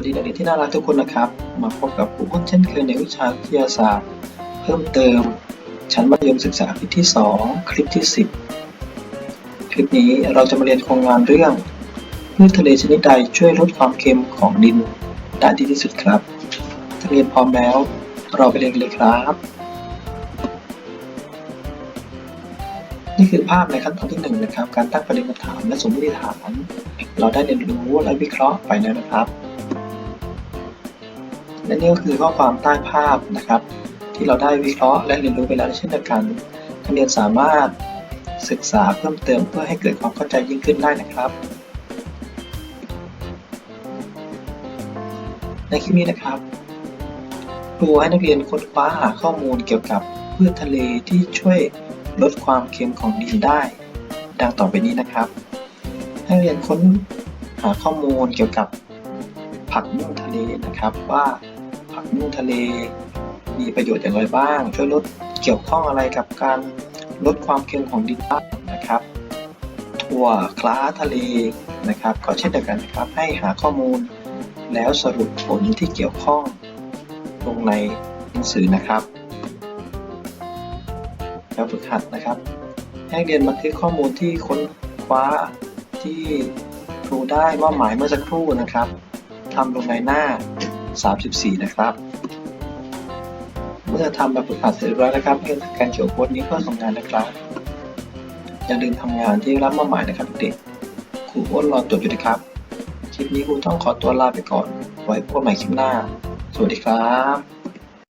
วัสดีเรียนที่น่ารักทุกคนนะครับ มาพบกับครูอ้นเช่นเคยในวิชาวิทยาศาสตร์ เพิ่มเติม ชั้นมัธยมศึกษาคลิปที่ 2 คลิปที่ 10 คลิปนี้เราจะมาเรียนโครงงานเรื่องพืชทะเลชนิดใดช่วยลดความเค็มของดินได้ดีที่สุดครับถ้าเรียนพร้อมแล้ว เราไปเรียนกันเลยครับ นี่คือภาพในขั้นตอนที่หนึ่งนะครับ การตั้งประเด็นคำถามและสมมติฐาน เราได้เรียนรู้และวิเคราะห์ไปแล้วนะครับ และนี่ก็คือข้อความใต้ภาพนะครับ ที่เราได้วิเคราะห์และเรียนรู้ไปแล้วเช่นเดียวกันนักเรียนสามารถศึกษาเพิ่มเติมเพื่อให้เกิดความเข้าใจยิ่งขึ้นได้นะครับ ในคลิปนี้นะครับครูให้นักเรียนค้นคว้าหาข้อมูลเกี่ยวกับพืชทะเลที่ช่วยลดความเค็มของดินได้ ดังต่อไปนี้นะครับให้เรียนค้นหาข้อมูลเกี่ยวกับผักบุ้งทะเลนะครับว่า ผักบุ้งทะเล มีประโยชน์อย่างไรบ้าง ช่วยลดเกี่ยวข้องอะไรกับการลดความเค็มของดินบ้างนะครับถั่วคล้าทะเลนะครับ ก็เช่นเดียวกันนะครับให้หาข้อมูล แล้วสรุปผลที่เกี่ยวข้องลงในหนังสือนะครับ แล้วฝึกหัดนะครับ ให้เรียนบันทึกข้อมูลที่ค้นคว้าที่ครูได้มอบหมายเมื่อสักครู่นะครับทำลงในหน้า 34 นะครับ เมื่อทำแบบฝึกหัดเสร็จแล้วนะครับให้การเขียนโค้ดนี้เพื่อส่งงานนะครับ อย่าลืมทำงานที่รับมอบหมายนะครับเด็กครูอ้นรอจดอยู่นะครับคลิปนี้ครูต้องขอตัวลาไปก่อน ไว้พบกันใหม่คลิปหน้า สวัสดีครับ